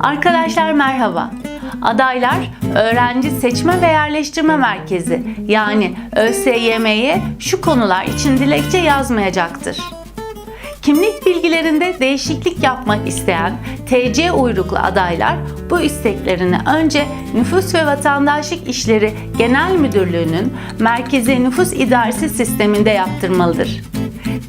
Arkadaşlar merhaba. Adaylar Öğrenci Seçme ve Yerleştirme Merkezi yani ÖSYM'ye şu konular için dilekçe yazmayacaktır. Kimlik bilgilerinde değişiklik yapmak isteyen TC uyruklu adaylar bu isteklerini önce Nüfus ve Vatandaşlık İşleri Genel Müdürlüğü'nün Merkezi Nüfus İdaresi sisteminde yaptırmalıdır.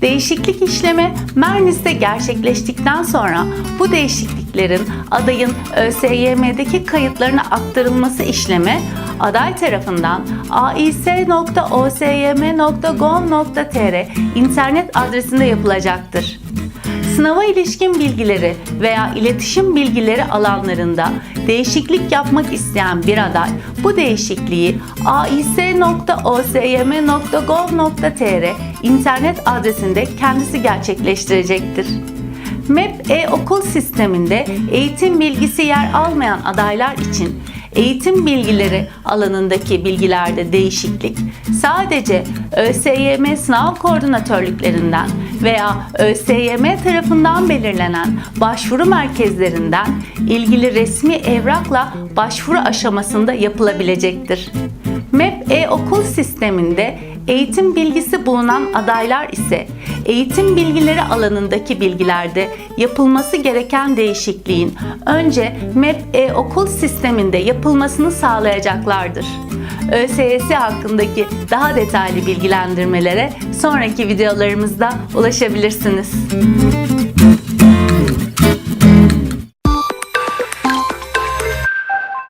Değişiklik işlemi Mernis'te gerçekleştikten sonra bu değişikliklerin adayın ÖSYM'deki kayıtlarına aktarılması işlemi aday tarafından ais.osym.gov.tr internet adresinde yapılacaktır. Sınava ilişkin bilgileri veya iletişim bilgileri alanlarında değişiklik yapmak isteyen bir aday bu değişikliği ais.osym.gov.tr internet adresinde kendisi gerçekleştirecektir. MEP e-okul sisteminde eğitim bilgisi yer almayan adaylar için eğitim bilgileri alanındaki bilgilerde değişiklik sadece ÖSYM sınav koordinatörlüklerinden veya ÖSYM tarafından belirlenen başvuru merkezlerinden ilgili resmi evrakla başvuru aşamasında yapılabilecektir. MEP e-okul sisteminde eğitim bilgisi bulunan adaylar ise eğitim bilgileri alanındaki bilgilerde yapılması gereken değişikliğin önce MEP e-okul sisteminde yapılmasını sağlayacaklardır. ÖSYS hakkındaki daha detaylı bilgilendirmelere sonraki videolarımızda ulaşabilirsiniz.